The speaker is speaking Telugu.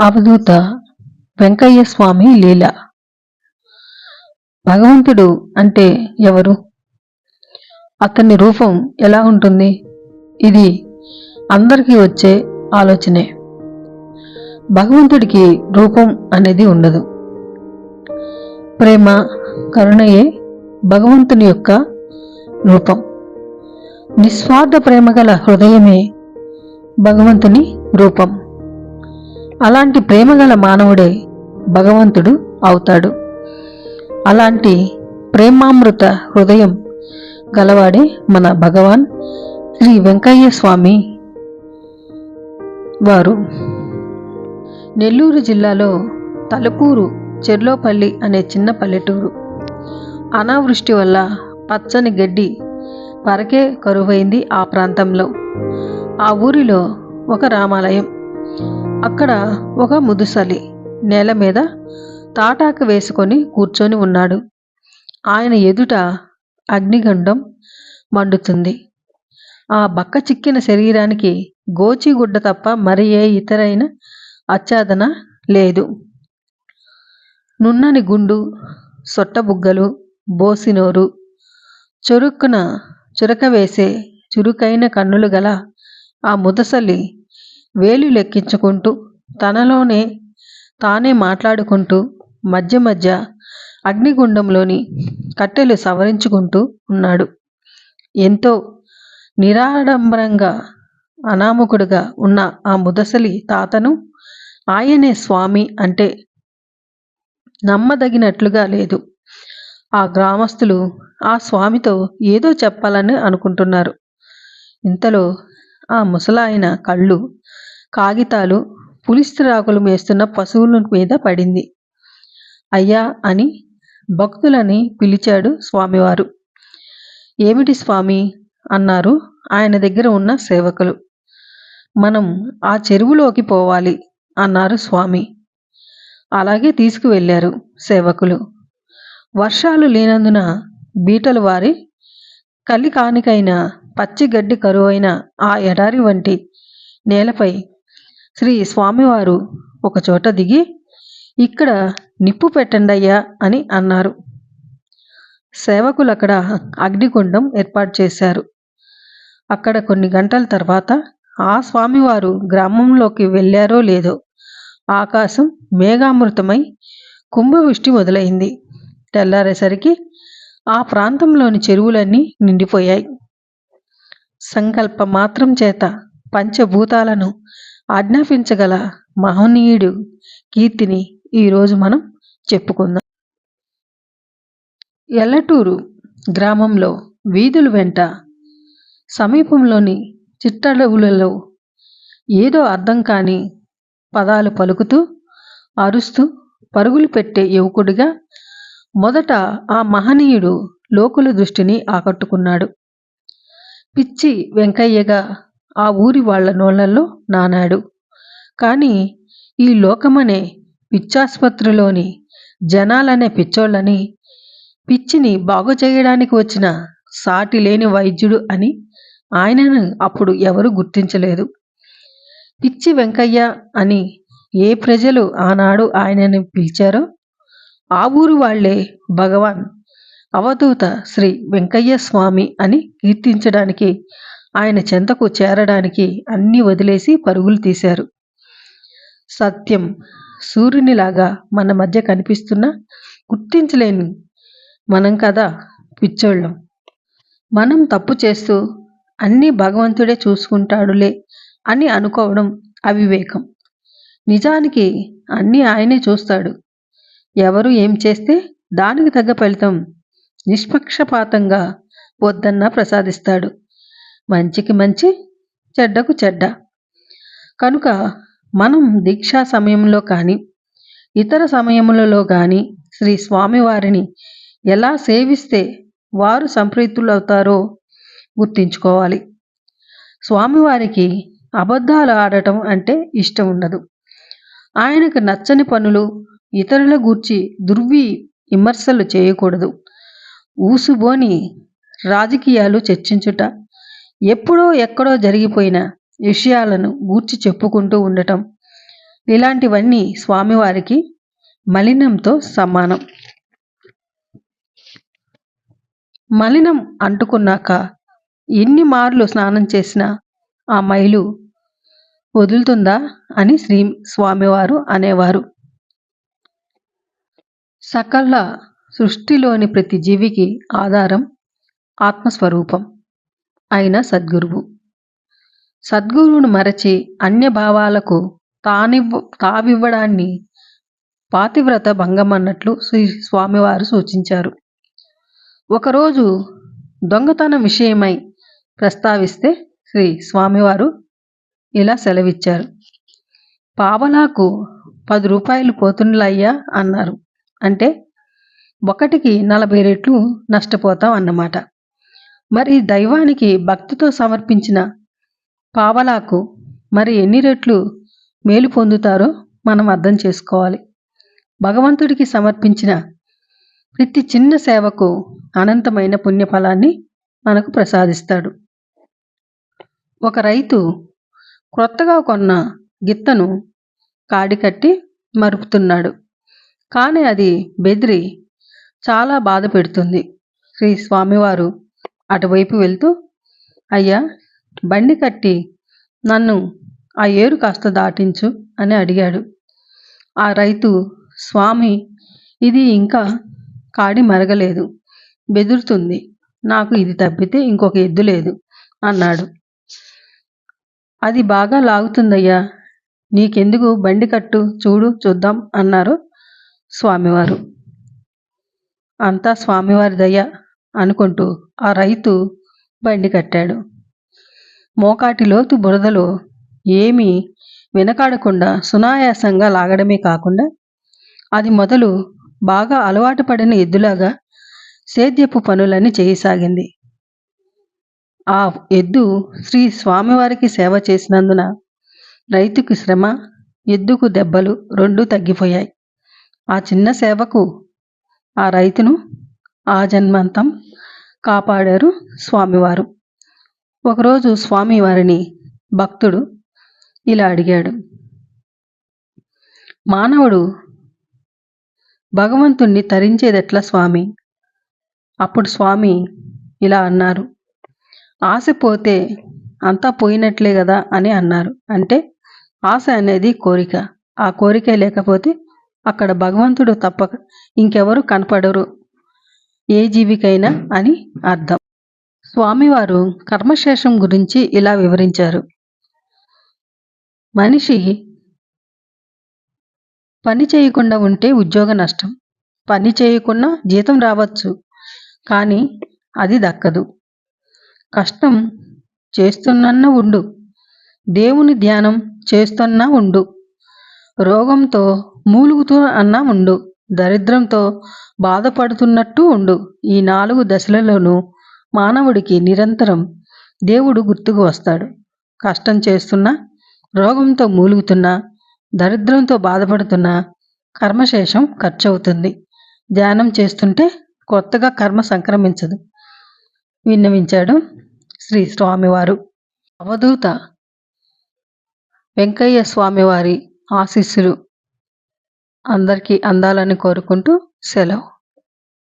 అవధూత వెంకయ్య స్వామి లీల. భగవంతుడు అంటే ఎవరు? అతని రూపం ఎలా ఉంటుంది? ఇది అందరికీ వచ్చే ఆలోచనే. భగవంతుడికి రూపం అనేది ఉండదు. ప్రేమ కరుణయే భగవంతుని యొక్క రూపం. నిస్వార్థ ప్రేమ గల హృదయమే భగవంతుని రూపం. అలాంటి ప్రేమగల మానవుడే భగవంతుడు అవుతాడు. అలాంటి ప్రేమామృత హృదయం గలవాడే మన భగవాన్ శ్రీ వెంకయ్య స్వామి వారు. నెల్లూరు జిల్లాలో తలుపూరు చెర్లోపల్లి అనే చిన్న పల్లెటూరు. అనావృష్టి వల్ల పచ్చని గడ్డి పరకే కరువైంది ఆ ప్రాంతంలో. ఆ ఊరిలో ఒక రామాలయం. అక్కడ ఒక ముదుసలి నేల మీద తాటాకు వేసుకొని కూర్చొని ఉన్నాడు. ఆయన ఎదుట అగ్నిగండం మండుతుంది. ఆ బక్క చిక్కిన శరీరానికి గోచిగుడ్డ తప్ప మరి ఏ ఇతరైన ఆచ్ఛాదన లేదు. నున్నని గుండు సొట్టబుగ్గలు బోసినోరు చురుక్కున చురక వేసే చురుకైన కన్నులు గల ఆ ముదసలి వేలు లెక్కించుకుంటూ తనలోనే తానే మాట్లాడుకుంటూ మధ్య మధ్య అగ్నిగుండంలోని కట్టెలు సవరించుకుంటూ ఉన్నాడు. ఎంతో నిరాడంబరంగా అనామకుడుగా ఉన్న ఆ ముదసలి తాతను ఆయనే స్వామి అంటే నమ్మదగినట్లుగా లేదు. ఆ గ్రామస్తులు ఆ స్వామితో ఏదో చెప్పాలని అనుకుంటున్నారు. ఇంతలో ఆ ముసలాయన కళ్ళు కాగితాలు పులిస్తిరాకులు మేస్తున్న పశువుల మీద పడింది. అయ్యా అని భక్తులని పిలిచాడు స్వామివారు. ఏమిటి స్వామి? అన్నారు ఆయన దగ్గర ఉన్న సేవకులు. మనం ఆ చెరువులోకి పోవాలి అన్నారు స్వామి. అలాగే తీసుకువెళ్ళారు సేవకులు. వర్షాలు లేనందున బీటలు వారి కలి కానికైన పచ్చి గడ్డి కరువైన ఆ ఎడారి వంటి నేలపై శ్రీ స్వామివారు ఒకచోట దిగి ఇక్కడ నిప్పు పెట్టండయ్యా అని అన్నారు. సేవకులు అక్కడ అగ్నిగుండం ఏర్పాటు చేశారు. అక్కడ కొన్ని గంటల తర్వాత ఆ స్వామివారు గ్రామంలోకి వెళ్ళారో లేదో ఆకాశం మేఘామృతమై కుంభవృష్టి మొదలైంది. తెల్లారేసరికి ఆ ప్రాంతంలోని చెరువులన్నీ నిండిపోయాయి. సంకల్ప మాత్రం చేత పంచభూతాలను ఆజ్ఞాపించగల మహనీయుడు కీర్తిని ఈరోజు మనం చెప్పుకుందాం. ఎల్లటూరు గ్రామంలో వీధుల వెంట సమీపంలోని చిట్టడవులలో ఏదో అర్థం కాని పదాలు పలుకుతూ అరుస్తూ పరుగులు పెట్టే యువకుడిగా మొదట ఆ మహనీయుడు లోకుల దృష్టిని ఆకట్టుకున్నాడు. పిచ్చి వెంకయ్యగా ఆ ఊరి వాళ్ళ నోళ్ళలో నానాడు. కానీ ఈ లోకమనే పిచ్చాసుపత్రిలోని జనాలనే పిచ్చోళ్ళని పిచ్చిని బాగు చేయడానికి వచ్చిన సాటి లేని వైద్యుడు అని ఆయనను అప్పుడు ఎవరు గుర్తించలేదు. పిచ్చి వెంకయ్య అని ఏ ప్రజలు ఆనాడు ఆయనని పిలిచారో ఆ ఊరు వాళ్ళే భగవాన్. అవధూత శ్రీ వెంకయ్య స్వామి అని కీర్తించడానికి ఆయన చెంతకు చేరడానికి అన్నీ వదిలేసి పరుగులు తీశారు. సత్యం సూర్యునిలాగా మన మధ్య కనిపిస్తున్న గుర్తించలేని మనం కదా పిచ్చోళ్ళం. మనం తప్పు చేస్తూ అన్నీ భగవంతుడే చూసుకుంటాడులే అని అనుకోవడం అవివేకం. నిజానికి అన్నీ ఆయనే చూస్తాడు. ఎవరు ఏం చేస్తే దానికి తగ్గ ఫలితం నిష్పక్షపాతంగా వద్దన్నా ప్రసాదిస్తాడు. మంచికి మంచి చెడ్డకు చెడ్డ. కనుక మనం దీక్షా సమయంలో కానీ ఇతర సమయములలో కానీ శ్రీ స్వామివారిని ఎలా సేవిస్తే వారు సంప్రీతులవుతారో గుర్తించుకోవాలి. స్వామివారికి అబద్ధాలు ఆడటం అంటే ఇష్టం ఉండదు. ఆయనకు నచ్చని పనులు ఇతరుల గూర్చి దుర్వి విమర్శలు చేయకూడదు. ఊసుబోని రాజకీయాలు చర్చించుట ఎప్పుడో ఎక్కడో జరిగిపోయిన విషయాలను గూర్చి చెప్పుకుంటూ ఉండటం. ఇలాంటివన్నీ స్వామివారికి మలినంతో సమానం. మలినం అంటుకున్నాక ఎన్ని మార్లు స్నానం చేసినా ఆ మైలు వదులుతుందా అని శ్రీ స్వామివారు అనేవారు. సకల సృష్టిలోని ప్రతి జీవికి ఆధారం ఆత్మస్వరూపం అయిన సద్గురువు. సద్గురువును మరచి అన్య భావాలకు తానివ్వ తావివ్వడాన్ని పాతివ్రత భంగం అన్నట్లు శ్రీ స్వామివారు సూచించారు. ఒకరోజు దొంగతనం విషయమై ప్రస్తావిస్తే శ్రీ స్వామివారు ఇలా సెలవిచ్చారు. పావలాకు పది రూపాయలు పోతుండ్లయ్యా అన్నారు. అంటే ఒకటికి నలభై రెట్లు నష్టపోతాం అన్నమాట. మరి దైవానికి భక్తితో సమర్పించిన పావలాకు మరి ఎన్ని రెట్లు మేలు పొందుతారో మనం అర్థం చేసుకోవాలి. భగవంతుడికి సమర్పించిన ప్రతి చిన్న సేవకు అనంతమైన పుణ్యఫలాన్ని మనకు ప్రసాదిస్తాడు. ఒక రైతు క్రొత్తగా కొన్న గిత్తను కాడికట్టి మరుపుతున్నాడు. కానీ అది బెదిరి చాలా బాధ పెడుతుంది. శ్రీ స్వామివారు అటువైపు వెళ్తూ అయ్యా బండి కట్టి నన్ను ఆ ఏరు కాస్త దాటించు అని అడిగాడు. ఆ రైతు స్వామి ఇది ఇంకా కాడి మరగలేదు. బెదురుతుంది. నాకు ఇది తప్పితే ఇంకొక ఎద్దు లేదు అన్నాడు. అది బాగా లాగుతుందయ్యా. నీకెందుకు బండి కట్టు? చూడు చూద్దాం అన్నారు స్వామివారు. అంతా స్వామివారి దయ అనుకుంటూ ఆ రైతు బండి కట్టాడు. మోకాటి లోతు బురదలో ఏమీ వెనకాడకుండా సునాయాసంగా లాగడమే కాకుండా అది మొదలు బాగా అలవాటు పడిన ఎద్దులాగా సేద్యపు పనులన్నీ చేయసాగింది. ఆ ఎద్దు శ్రీ స్వామివారికి సేవ చేసినందున రైతుకు శ్రమ ఎద్దుకు దెబ్బలు రెండూ తగ్గిపోయాయి. ఆ చిన్న సేవకు ఆ రైతును ఆ జన్మంతం కాపాడారు స్వామివారు. ఒకరోజు స్వామివారిని భక్తుడు ఇలా అడిగాడు మానవుడు భగవంతుణ్ణి తరించేదెట్లా స్వామి? అప్పుడు స్వామి ఇలా అన్నారు ఆశ పోతే అంతా పోయినట్లే కదా అని అన్నారు. అంటే ఆశ అనేది కోరిక. ఆ కోరిక లేకపోతే అక్కడ భగవంతుడు తప్పక ఇంకెవరు కనపడరు. ఏ జీవికైనా అని అర్థం. స్వామివారు కర్మశేషం గురించి ఇలా వివరించారు. మనిషి పని చేయకుండా ఉంటే ఉద్యోగ నష్టం. పని చేయకుండా జీతం రావచ్చు కానీ అది దక్కదు. కష్టం చేస్తున్న ఉండు. దేవుని ధ్యానం చేస్తున్నా ఉండు. రోగంతో మూలుగుతూ అన్నా ఉండు. దరిద్రంతో బాధపడుతున్నట్టు ఉండు. ఈ నాలుగు దశలలోనూ మానవుడికి నిరంతరం దేవుడు గుర్తుకు వస్తాడు. కష్టం చేస్తున్నా రోగంతో మూలుగుతున్నా దరిద్రంతో బాధపడుతున్నా కర్మశేషం ఖర్చు అవుతుంది ధ్యానం చేస్తుంటే కొత్తగా కర్మ సంక్రమించదు. విన్నవించాడు శ్రీ స్వామివారు. అవధూత వెంకయ్య స్వామివారి ఆశీస్సులు. అందరికీ అందాలని కోరుకుంటూ సెలవు.